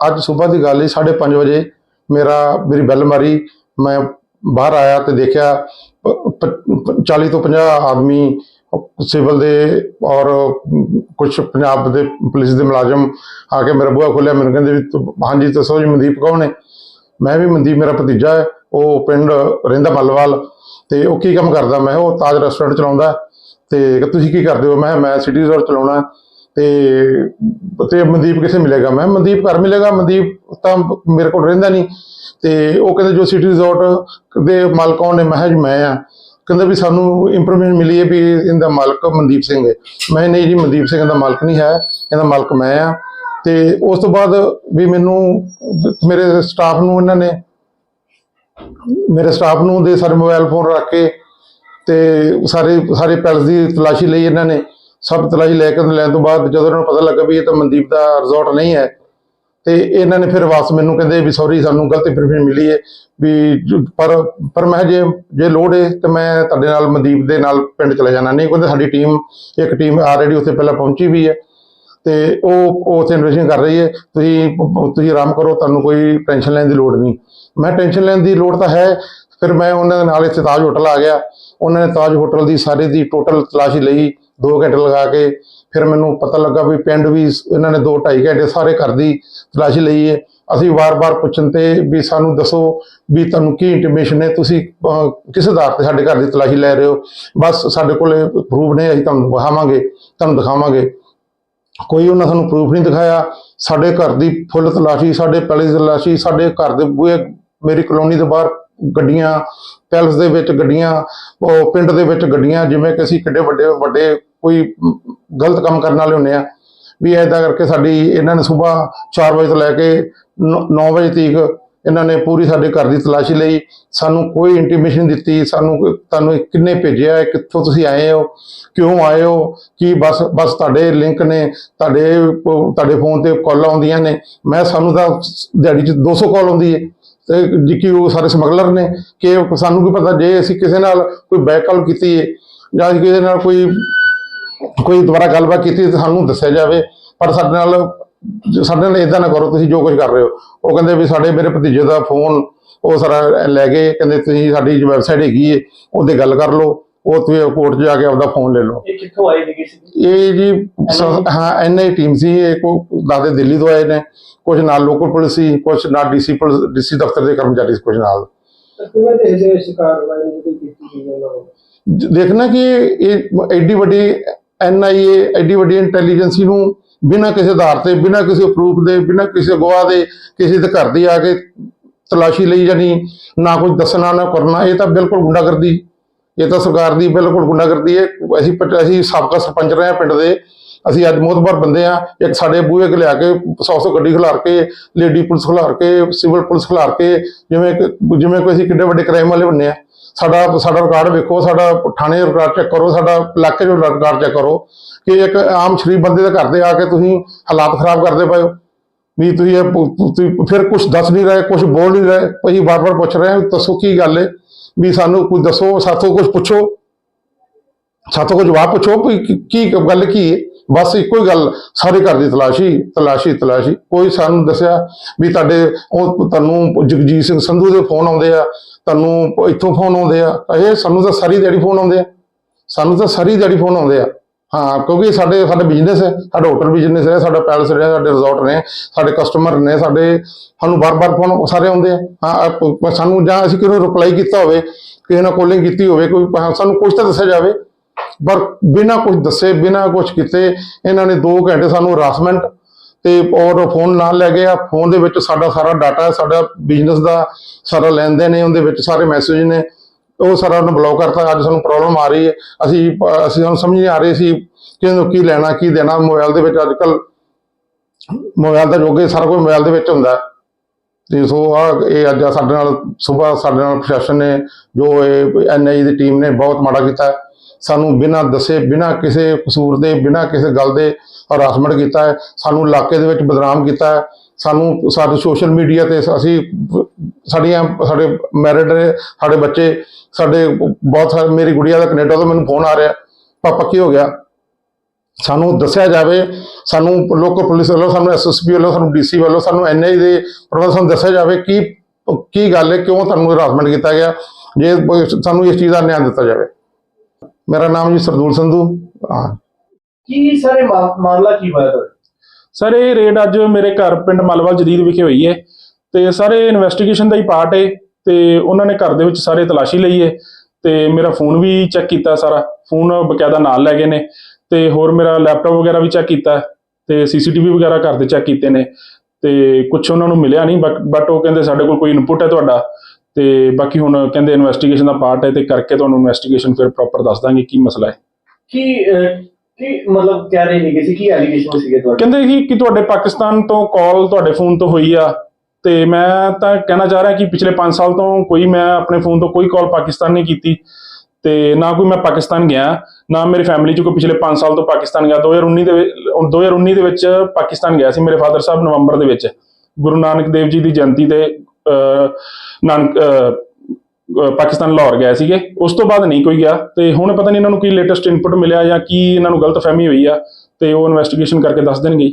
ਅੱਜ ਸਵੇਰ ਦੀ ਗੱਲ ਹੈ 5:30 ਵਜੇ ਮੇਰਾ ਮੇਰੀ ਬੈਲ ਮਾਰੀ, ਮੈਂ ਬਾਹਰ ਆਇਆ ਤੇ ਦੇਖਿਆ 40 ਤੋਂ 50 ਆਦਮੀ ਸਿਵਲ ਦੇ ਔਰ ਕੁਝ ਪੰਜਾਬ ਦੇ ਪੁਲਿਸ ਦੇ ਮੁਲਾਜ਼ਮ ਆ ਕੇ ਮੇਰਾ ਬੂਹਾ ਖੋਲਿਆ ਮੈਨੂੰ ਕਹਿੰਦੇ ਵੀ ਹਾਂਜੀ, ਦੱਸੋ ਜੀ ਮਨਦੀਪ ਕੌਣ ਹੈ ਮੈਂ ਵੀ ਮਨਦੀਪ ਮੇਰਾ ਭਤੀਜਾ ਹੈ, ਉਹ ਪਿੰਡ ਰਹਿੰਦਾ ਮੱਲਵਾਲ। ਤੇ ਉਹ ਕੀ ਕੰਮ ਕਰਦਾ? ਮੈਂ ਕਿਹਾ ਉਹ ਤਾਜ ਰੈਸਟੋਰੈਂਟ ਚਲਾਉਂਦਾ ਤੇ ਤੁਸੀਂ ਕੀ ਕਰਦੇ ਹੋ? ਮੈਂ ਕਿਹਾ, ਮੈਂ ਸਿਟੀ ਰਿਜ਼ੋਰਟ ਚਲਾਉਣਾ ਤੇ ਤੇ ਮਨਦੀਪ ਕਿੱਥੇ ਮਿਲੇਗਾ? ਮੈਂ ਮਨਦੀਪ ਘਰ ਮਿਲੇਗਾ। ਮਨਦੀਪ ਤਾਂ ਮੇਰੇ ਕੋਲ ਰਹਿੰਦਾ ਨਹੀਂ। ਤੇ ਉਹ ਕਹਿੰਦੇ, ਜੋ ਸਿਟੀ ਰਿਜ਼ੋਰਟ ਦੇ ਮਾਲਕ ਕੌਣ ਨੇ ਮੈਂ ਜੀ, ਮੈਂ ਆ। ਕਹਿੰਦਾ ਵੀ ਸਾਨੂੰ ਇੰਪਰੂਵਮੈਂਟ ਮਿਲੀ ਹੈ ਵੀ ਇਹਦਾ ਮਾਲਕ ਮਨਦੀਪ ਸਿੰਘ ਹੈ। ਮੈਂ ਕਿਹਾ, ਨਹੀਂ ਜੀ, ਮਨਦੀਪ ਸਿੰਘ ਦਾ ਮਾਲਕ ਨਹੀਂ ਹੈ। ਇਹਦਾ ਮਾਲਕ ਮੈਂ ਆ। ਤੇ ਉਸ ਤੋਂ ਬਾਅਦ ਵੀ ਮੈਨੂੰ, ਮੇਰੇ ਸਟਾਫ ਨੂੰ ਇਹਨਾਂ ਨੇ ਮੇਰੇ ਸਟਾਫ ਨੂੰ ਦੇ ਸਾਰੇ ਮੋਬਾਈਲ ਫੋਨ ਰੱਖ ਕੇ ਤੇ ਸਾਰੇ ਸਾਰੇ ਪੈਲਸ ਦੀ ਤਲਾਸ਼ੀ ਲਈ ਇਹਨਾਂ ਨੇ, ਸਭ ਤਲਾਸ਼ੀ ਲੈ ਕੇ ਲੈਣ ਤੋਂ ਬਾਅਦ ਜਦੋਂ ਇਹਨਾਂ ਨੂੰ ਪਤਾ ਲੱਗਾ ਵੀ ਇਹ ਤਾਂ ਮਨਦੀਪ ਦਾ ਰਿਜ਼ੋਰਟ ਨਹੀਂ ਹੈ, ਤੇ ਇਹਨਾਂ ਨੇ ਫਿਰ ਵਾਪਸ ਮੈਨੂੰ ਕਹਿੰਦੇ ਵੀ ਸੌਰੀ ਸਾਨੂੰ ਗਲਤ ਇਨਫੋਰਮੇਸ਼ਨ ਮਿਲੀ ਹੈ ਵੀ ਪਰ ਪਰ ਮੈਂ ਜੇ ਜੇ ਲੋੜ ਹੈ ਤੇ ਮੈਂ ਤੁਹਾਡੇ ਨਾਲ, ਮਨਦੀਪ ਦੇ ਨਾਲ ਪਿੰਡ ਚਲੇ ਜਾਣਾ। ਨਹੀਂ ਕਹਿੰਦੇ ਸਾਡੀ ਟੀਮ ਇੱਕ ਟੀਮ ਆਲਰੇਡੀ ਉੱਥੇ ਪਹਿਲਾਂ ਪਹੁੰਚੀ ਵੀ ਹੈ ਤੇ ਉਹ ਉਹ ਉੱਥੇ ਇਨਵੈਸਟਿਗੇਸ਼ਨ ਕਰ ਰਹੀ ਹੈ। ਤੁਸੀਂ ਤੁਸੀਂ ਆਰਾਮ ਕਰੋ, ਤੁਹਾਨੂੰ ਕੋਈ ਟੈਨਸ਼ਨ ਲੈਣ ਦੀ ਲੋੜ ਨਹੀਂ। ਮੈਂ ਟੈਨਸ਼ਨ ਲੈਣ ਦੀ ਲੋੜ ਤਾਂ ਹੈ। ਫਿਰ ਮੈਂ ਉਹਨਾਂ ਦੇ ਨਾਲ ਇੱਥੇ ਤਾਜ ਹੋਟਲ ਆ ਗਿਆ। ਉਹਨਾਂ ਨੇ ਤਾਜ ਹੋਟਲ ਦੀ ਸਾਰੇ ਦੀ ਟੋਟਲ ਤਲਾਸ਼ੀ ਲਈ 2 ਘੰਟੇ ਲਗਾ ਕੇ। ਫਿਰ ਮੈਨੂੰ ਪਤਾ ਲੱਗਾ ਵੀ ਪਿੰਡ ਵੀ ਇਹਨਾਂ ਨੇ 2 2.5 ਘੰਟੇ ਸਾਰੇ ਘਰ ਦੀ ਤਲਾਸ਼ੀ ਲਈ ਹੈ। ਅਸੀਂ ਵਾਰ-ਵਾਰ ਪੁੱਛਣ ਤੇ ਵੀ ਸਾਨੂੰ ਦੱਸੋ ਵੀ ਤੁਹਾਨੂੰ ਕੀ ਇੰਟੀਮੇਸ਼ਨ ਹੈ? ਤੁਸੀਂ ਕਿਸ ਆਧਾਰ ਤੇ ਸਾਡੇ ਘਰ ਦੀ ਤਲਾਸ਼ੀ ਲੈ ਰਹੇ ਹੋ? ਬਸ ਸਾਡੇ ਕੋਲੇ ਪ੍ਰੂਫ ਨੇ, ਅਸੀਂ ਤੁਹਾਨੂੰ ਦਿਖਾਵਾਂਗੇ ਤੁਹਾਨੂੰ ਦਿਖਾਵਾਂਗੇ। ਕੋਈ ਉਹਨਾਂ ਸਾਨੂੰ ਪ੍ਰੂਫ ਨਹੀਂ ਦਿਖਾਇਆ। ਸਾਡੇ ਘਰ ਦੀ ਫੁੱਲ ਤਲਾਸ਼ੀ, ਸਾਡੇ ਪਹਿਲੇ ਦੀ ਤਲਾਸ਼ੀ, ਸਾਡੇ ਘਰ ਦੇ ਬੂਹੇ ਮੇਰੀ ਕਲੋਨੀ ਦੇ ਬਾਹਰ ਗੱਡੀਆਂ ਪੈਲਸ ਦੇ ਵਿੱਚ ਗੱਡੀਆਂ ਉਹ ਪਿੰਡ ਦੇ ਵਿੱਚ ਗੱਡੀਆਂ ਜਿਵੇਂ ਕਿ ਅਸੀਂ ਕਿੱਡੇ ਵੱਡੇ ਵੱਡੇ ਕੋਈ ਗਲਤ ਕੰਮ ਕਰਨ ਵਾਲੇ ਹੁੰਨੇ ਆ ਵੀ ਐਦਾਂ ਕਰਕੇ ਸਾਡੀ ਇਹਨਾਂ ਨੇ ਸਵੇਰ 4 ਵਜੇ ਤੋਂ ਲੈ ਕੇ 9 ਵਜੇ ਤੱਕ ਇਹਨਾਂ ਨੇ ਪੂਰੀ ਸਾਡੇ ਘਰ ਦੀ ਤਲਾਸ਼ੀ ਲਈ ਸਾਨੂੰ ਕੋਈ ਇੰਟੀਮੇਸ਼ਨ ਦਿੱਤੀ ਸਾਨੂੰ ਤੁਹਾਨੂੰ ਕਿੰਨੇ ਭੇਜਿਆ ਹੈ, ਕਿੱਥੋਂ ਤੁਸੀਂ ਆਏ ਹੋ ਕਿਉਂ ਆਏ ਹੋ ਕੀ ਬਸ ਬਸ ਤੁਹਾਡੇ ਲਿੰਕ ਨੇ ਤੁਹਾਡੇ ਤੁਹਾਡੇ ਫੋਨ ਤੇ ਕਾਲਾਂ ਆਉਂਦੀਆਂ ਨੇ ਮੈਂ ਸਾਨੂੰ ਤਾਂ ਦਿਹਾੜੀ 'ਚ 200 ਕਾਲ ਆਉਂਦੀ ਹੈ ਤੇ ਜੀ ਕਿ ਉਹ ਸਾਰੇ ਸਮਗਲਰ ਨੇ ਕਿ ਸਾਨੂੰ ਕੀ ਪਤਾ ਜੇ ਅਸੀਂ ਕਿਸੇ ਨਾਲ ਕੋਈ ਬੈਕ ਕੀਤੀ ਹੈ ਜਾਂ ਕਿਸੇ ਨਾਲ ਕੋਈ ਕੋਈ ਦੁਬਾਰਾ ਗੱਲਬਾਤ ਕੀਤੀ ਤਾਂ ਸਾਨੂੰ ਦੱਸਿਆ ਜਾਵੇ, ਪਰ ਸਾਡੇ ਨਾਲ ਸਾਡੇ ਨਾਲ ਇਦਾਂ ਨਾ ਕਰੋ, ਤੁਸੀਂ ਜੋ ਕੁਝ ਕਰ ਰਹੇ ਹੋ। ਉਹ ਕਹਿੰਦੇ ਵੀ ਸਾਡੇ ਮੇਰੇ ਭਤੀਜੇ ਦਾ ਫੋਨ, ਉਹ ਸਾਰਾ ਲੈ ਗਏ, ਕਹਿੰਦੇ ਤੁਸੀਂ ਸਾਡੀ ਵੈਬਸਾਈਟ ਹੈਗੀ ਹੈ ਉਹਦੇ ਗੱਲ ਕਰ ਲਓ। ਉਹ ਤੁਸੀਂ ਕੋਰਟ ਜਾ ਕੇ ਆਪਦਾ ਫੋਨ ਲੈ ਲਓ। ਇਹ ਕਿੱਥੋਂ ਆਏ ਸੀਗੇ ਸੀ? ਇਹ ਜੀ ਸ- ਹਾਂ ਐਨਆਈ ਟੀਮ ਸੀ ਇਹ ਕੋ ਦਾਦੇ ਦਿੱਲੀ ਤੋਂ ਆਏ ਨੇ। ਕੁਝ ਨਾਲ ਲੋਕਲ ਪੁਲਿਸ ਸੀ ਕੁਝ ਨਾਲ ਡੀਸੀ ਪੁਲਿਸ ਡੀਸੀ ਦਫ਼ਤਰ ਦੇ ਕਰਮਚਾਰੀ ਸੀ ਕੁਝ ਨਾਲ। ਕਿਵੇਂ ਦੇ ਜਿਹੜੇ ਸ਼ਿਕਾਰ ਵਾਲੇ ਨੂੰ ਕੋਈ ਕੀਤੀ ਗਈ ਹੈ ਉਹਨਾਂ ਨੂੰ ਜ- ਦੇਖਣਾ ਕਿ ਇਹ ਐਡੀ ਵੱਡੀ ਐਨਆਈਏ ਐਡੀ ਵੱਡੀ ਇੰਟੈਲੀਜੈਂਸੀ ਨੂੰ ਬਿਨਾਂ ਕਿਸੇ ਆਧਾਰ ਤੇ ਬਿਨਾਂ ਕਿਸੇ ਪ੍ਰੂਫ ਦੇ ਬਿਨਾਂ ਕਿਸੇ ਗਵਾਹ ਦੇ ਕਿਸੇ ਦੇ ਘਰ ਦੀ ਆ ਕੇ ਤਲਾਸ਼ੀ ਲਈ ਜਾਣੀ ਨਾ ਕੁਝ ਦੱਸਣਾ ਨਾ ਕਰਨਾ ਇਹ ਤਾਂ ਬਿਲਕੁਲ ਗੁੰਡਾਗਰਦੀ। ਇਹ ਤਾਂ ਸਰਕਾਰ ਦੀ ਬਿਲਕੁਲ ਗੁੰਡਾਗਰਦੀ ਹੈ। ਅਸੀਂ ਪਟ- ਅਸੀਂ ਸਾਬਕਾ ਸਰਪੰਚ ਰਹੇ ਹਾਂ ਪਿੰਡ ਦੇ। ਅਸੀਂ ਅੱਜ ਮੋਹਤਬਰ ਬੰਦੇ ਆ ਇੱਕ ਸਾਡੇ ਬੂਹੇ ਕੇ ਲਿਆ ਕੇ 100 ਗੱਡੀ ਖਿਲਾਰ ਕੇ, ਲੇਡੀ ਪੁਲਿਸ ਖਿਲਾਰ ਕੇ, ਸਿਵਲ ਪੁਲਿਸ ਖਿਲਾਰ ਕੇ, ਜਿਵੇਂ ਕਿ ਜਿਵੇਂ ਕੋਈ ਅਸੀਂ ਕਿੱਡੇ ਵੱਡੇ ਕ੍ਰਾਈਮ ਵਾਲੇ ਹੁੰਨੇ ਆ ਸਾਡਾ ਸਾਡਾ ਰਿਕਾਰਡ ਵੇਖੋ, ਸਾਡਾ ਥਾਣੇ ਰਿਕਾਰਡ ਚੈੱਕ ਕਰੋ, ਸਾਡਾ ਇਲਾਕੇ ਦਾ ਰਿਕਾਰਡ ਚੈੱਕ ਕਰੋ ਕਿ ਇੱਕ ਆਮ ਸ਼ਰੀਫ ਬੰਦੇ ਦੇ ਘਰ ਦੇ ਆ ਕੇ ਤੁਸੀਂ ਹਾਲਾਤ ਖਰਾਬ ਕਰਦੇ ਪਏ ਹੋ। ਵੀ ਤੁਸੀਂ ਇਹ ਫਿਰ ਕੁਝ ਦੱਸ ਨਹੀਂ ਰਹੇ ਕੁਝ ਬੋਲ ਨਹੀਂ ਰਹੇ। ਅਸੀਂ ਵਾਰ-ਵਾਰ ਪੁੱਛ ਰਹੇ ਹਾਂ ਵੀ ਦੱਸੋ ਕੀ ਗੱਲ ਹੈ। ਵੀ ਸਾਨੂੰ ਕੋਈ ਦੱਸੋ, ਸਾਥੋਂ ਕੁਝ ਪੁੱਛੋ। ਸਾਥੋਂ ਕੁਝ ਜਵਾਬ ਪੁੱਛੋ ਵੀ ਕੀ ਕੀ ਗੱਲ ਕੀ ਹੈ। ਬਸ ਇੱਕੋ ਹੀ ਗੱਲ, ਸਾਰੇ ਘਰ ਦੀ ਤਲਾਸ਼ੀ ਤਲਾਸ਼ੀ ਤਲਾਸ਼ੀ। ਕੋਈ ਸਾਨੂੰ ਦੱਸਿਆ ਵੀ ਤੁਹਾਡੇ ਉਹ ਤੁਹਾਨੂੰ ਜਗਜੀਤ ਸਿੰਘ ਸੰਧੂ ਦੇ ਫੋਨ ਆਉਂਦੇ ਆ, ਤੁਹਾਨੂੰ ਇੱਥੋਂ ਫੋਨ ਆਉਂਦੇ ਆ। ਇਹ ਸਾਨੂੰ ਤਾਂ ਸਾਰੀ ਦਿਹਾੜੀ ਫੋਨ ਆਉਂਦੇ ਆ। ਸਾਨੂੰ ਤਾਂ ਸਾਰੀ ਦਿਹਾੜੀ ਫੋਨ ਆਉਂਦੇ ਆ। ਹਾਂ, ਕਿਉਂਕਿ ਸਾਡੇ, ਸਾਡਾ ਬਿਜ਼ਨਸ ਹੈ, ਸਾਡਾ ਹੋਟਲ ਬਿਜ਼ਨਸ ਹੈ, ਸਾਡਾ ਪੈਲਸ ਹੈ ਸਾਡੇ ਰਿਜ਼ੋਰਟ ਨੇ ਸਾਡੇ ਕਸਟਮਰ ਨੇ, ਸਾਡੇ, ਸਾਨੂੰ ਬਾਰ-ਬਾਰ ਫੋਨ ਸਾਰੇ ਆਉਂਦੇ ਆ। ਹਾਂ ਸਾਨੂੰ ਜਾਂ ਅਸੀਂ ਕਿਸੇ ਨੂੰ ਰਿਪਲਾਈ ਕੀਤਾ ਹੋਵੇ, ਕਿਸੇ ਨਾਲ ਕਾਲਿੰਗ ਕੀਤੀ ਹੋਵੇ, ਕੋਈ ਸਾਨੂੰ ਕੁਝ ਤਾਂ ਦੱਸਿਆ ਜਾਵੇ। ਪਰ ਬਿਨਾਂ ਕੁਝ ਦੱਸੇ, ਬਿਨਾਂ ਕੁਝ ਕੀਤੇ, ਇਹਨਾਂ ਨੇ 2 ਘੰਟੇ ਸਾਨੂੰ ਹਰਾਸਮੈਂਟ ਤੇ ਔਰ ਫੋਨ ਨਾਲ ਲੈ ਗਏ ਆ। ਫੋਨ ਦੇ ਵਿੱਚ ਸਾਡਾ ਸਾਰਾ ਡਾਟਾ ਸਾਡਾ ਬਿਜ਼ਨਸ ਦਾ ਸਾਰਾ ਲੈਣ ਦੇਣ ਨੇ ਉਹਦੇ ਵਿੱਚ ਸਾਰੇ ਮੈਸੇਜ ਨੇ। ਉਹ ਸਾਰਾ ਉਹਨੇ ਬਲੌਕ ਕਰਤਾ। ਅੱਜ ਸਾਨੂੰ ਪ੍ਰੋਬਲਮ ਆ ਰਹੀ ਹੈ। ਅਸੀਂ ਅਸੀਂ ਸਾਨੂੰ ਸਮਝ ਨਹੀਂ ਆ ਰਹੀ ਸੀ ਕਿ ਇਹਨੂੰ ਕੀ ਲੈਣਾ, ਕੀ ਦੇਣਾ। ਮੋਬਾਈਲ ਦੇ ਵਿੱਚ ਅੱਜ ਕੱਲ ਮੋਬਾਈਲ ਦਾ ਜੋਗੇ ਸਾਰਾ ਕੁਝ ਮੋਬਾਈਲ ਦੇ ਵਿੱਚ ਹੁੰਦਾ ਹੈ। ਤੇ ਸੋ ਆ ਇਹ ਅੱਜ ਸਾਡੇ ਨਾਲ, ਸਵੇਰ ਸਾਡੇ ਨਾਲ ਪ੍ਰਸ਼ਾਸਨ ਨੇ, ਜੋ ਇਹ ਐਨਆਈ ਦੀ ਟੀਮ ਨੇ ਬਹੁਤ ਮਾੜਾ ਕੀਤਾ ਸਾਨੂੰ ਬਿਨਾਂ ਦੱਸੇ, ਬਿਨਾਂ ਕਿਸੇ ਕਸੂਰ ਦੇ, ਬਿਨਾਂ ਕਿਸੇ ਗੱਲ ਦੇ ਹਰਾਸਮੈਂਟ ਕੀਤਾ ਹੈ। ਸਾਨੂੰ ਇਲਾਕੇ ਦੇ ਵਿੱਚ ਬਦਨਾਮ ਕੀਤਾ ਹੈ। ਸਾਨੂੰ ਸਾਡੇ ਸੋਸ਼ਲ ਮੀਡੀਆ ਤੇ ਅਸੀਂ ਸਾਡੀਆਂ, ਸਾਡੇ ਮੈਰਿਡ ਸਾਡੇ ਬੱਚੇ, ਸਾਡੇ ਬਹੁਤ ਸਾਰੇ, ਮੇਰੀ ਗੁੜੀਆ ਦਾ ਕੈਨੇਡਾ ਤੋਂ ਮੈਨੂੰ ਫੋਨ ਆ ਰਿਹਾ, ਪਾਪਾ ਕੀ ਹੋ ਗਿਆ? ਸਾਨੂੰ ਦੱਸਿਆ ਜਾਵੇ, ਸਾਨੂੰ ਲੋਕਲ ਪੁਲਿਸ ਵੱਲੋਂ, ਸਾਨੂੰ ਐਸਐਸਪੀ ਵੱਲੋਂ, ਸਾਨੂੰ ਡੀਸੀ ਵੱਲੋਂ, ਸਾਨੂੰ ਐਨਆਈ ਦੇ ਪ੍ਰਬੰਧ ਸਾਨੂੰ ਦੱਸਿਆ ਜਾਵੇ ਕੀ ਕੀ ਗੱਲ ਹੈ, ਕਿਉਂ ਤੁਹਾਨੂੰ ਹਰਾਸਮੈਂਟ ਕੀਤਾ ਗਿਆ, ਜੇ ਸਾਨੂੰ ਇਸ ਚੀਜ਼ ਦਾ ਨਿਆਂ ਦਿੱਤਾ ਜਾਵੇ। ਮੇਰਾ ਨਾਮ ਜੀ ਸਰਦੂਲ ਸੰਧੂ। ਹਾਂ। ਕੀ ਸਾਰੇ ਮਾਮਲਾ ਕੀ ਹੋਇਆ ਸਰ ਇਹ ਰੇਡ ਅੱਜ ਮੇਰੇ ਘਰ ਪਿੰਡ ਮਲਵਾ ਜਦੀਦ ਵਿਖੇ ਹੋਈ ਹੈ ਤੇ ਸਰ ਇਹ ਇਨਵੈਸਟੀਗੇਸ਼ਨ ਦਾ ਹੀ ਪਾਰਟ ਹੈ ਤੇ ਉਹਨਾਂ ਨੇ ਘਰ ਦੇ ਵਿੱਚ ਸਾਰੇ ਤਲਾਸ਼ੀ ਲਈ ਹੈ ਤੇ ਮੇਰਾ ਫੋਨ ਵੀ ਚੈੱਕ ਕੀਤਾ ਸਾਰਾ। ਫੋਨ ਬਕਾਇਦਾ ਨਾਲ ਲੈ ਗਏ ਨੇ ਤੇ ਹੋਰ ਮੇਰਾ ਲੈਪਟਾਪ ਵਗੈਰਾ ਵੀ ਚੈੱਕ ਕੀਤਾ ਹੈ ਤੇ ਸੀਸੀਟੀਵੀ ਵਗੈਰਾ ਘਰ ਦੇ ਚੈੱਕ ਕੀਤੇ ਨੇ ਤੇ ਕੁਝ ਉਹਨਾਂ ਨੂੰ ਮਿਲਿਆ ਨਹੀਂ ਬਟ ਉਹ ਕਹਿੰਦੇ ਸਾਡੇ ਕੋਲ ਕੋਈ ਇਨਪੁਟ ਹੈ ਤੁਹਾਡਾ ਤੇ ਬਾਕੀ ਹੁਣ ਕਹਿੰਦੇ ਇਨਵੈਸਟੀਗੇਸ਼ਨ ਦਾ ਪਾਰਟ ਹੈ ਤੇ ਕਰਕੇ ਤੁਹਾਨੂੰ ਇਨਵੈਸਟੀਗੇਸ਼ਨ ਫਿਰ ਪ੍ਰੋਪਰ ਦੱਸ ਦਾਂਗੇ ਕੀ ਮਸਲਾ ਹੈ। ਕੀ ਕੀ ਮਤਲਬ ਕਹਿ ਰਹੇ ਹੈਗੇ ਸੀ ਕੀ ਐਲੀਗੇਸ਼ਨ ਸੀਗੇ ਤੁਹਾਡੇ। ਕਹਿੰਦੇ ਸੀ ਕਿ ਤੁਹਾਡੇ ਪਾਕਿਸਤਾਨ ਤੋਂ ਕਾਲ ਤੁਹਾਡੇ ਫੋਨ ਤੋਂ ਹੋਈ ਆ ਤੇ ਮੈਂ ਤਾਂ ਕਹਿਣਾ ਚਾਹ ਰਿਹਾ ਕਿ ਪਿਛਲੇ 5 ਸਾਲ ਤੋਂ ਕੋਈ ਮੈਂ ਆਪਣੇ ਫੋਨ ਤੋਂ ਕੋਈ ਕਾਲ ਪਾਕਿਸਤਾਨ ਨਹੀਂ ਕੀਤੀ ਤੇ ਨਾ ਕੋਈ ਮੈਂ ਪਾਕਿਸਤਾਨ ਗਿਆ, ਨਾ ਮੇਰੀ ਫੈਮਿਲੀ ਚ ਕੋਈ ਪਿਛਲੇ 5 ਸਾਲ ਤੋਂ ਪਾਕਿਸਤਾਨ ਗਿਆ। 2019 ਦੇ ਵਿੱਚ 2019 ਦੇ ਵਿੱਚ ਪਾਕਿਸਤਾਨ ਗਿਆ ਸੀ ਮੇਰੇ ਫਾਦਰ ਸਾਹਿਬ ਨਵੰਬਰ ਦੇ ਵਿੱਚ। ਗੁਰੂ ਨਾਨਕ ਦੇਵ ਜੀ ਦੀ ਜਯੰਤੀ ਤੇ ਨਾਨਕ ਪਾਕਿਸਤਾਨ ਲਾਹੌਰ ਗਏ ਸੀਗੇ। ਉਸ ਤੋਂ ਬਾਅਦ ਨਹੀਂ ਕੋਈ ਗਿਆ। ਤੇ ਹੁਣ ਪਤਾ ਨਹੀਂ ਇਹਨਾਂ ਨੂੰ ਕੀ ਲੇਟੈਸਟ ਇਨਪੁਟ ਮਿਲਿਆ ਜਾਂ ਕੀ ਇਹਨਾਂ ਨੂੰ ਗਲਤਫਹਿਮੀ ਹੋਈ ਆ। ਤੇ ਉਹ ਇਨਵੈਸਟੀਗੇਸ਼ਨ ਕਰਕੇ ਦੱਸ ਦੇਣਗੇ।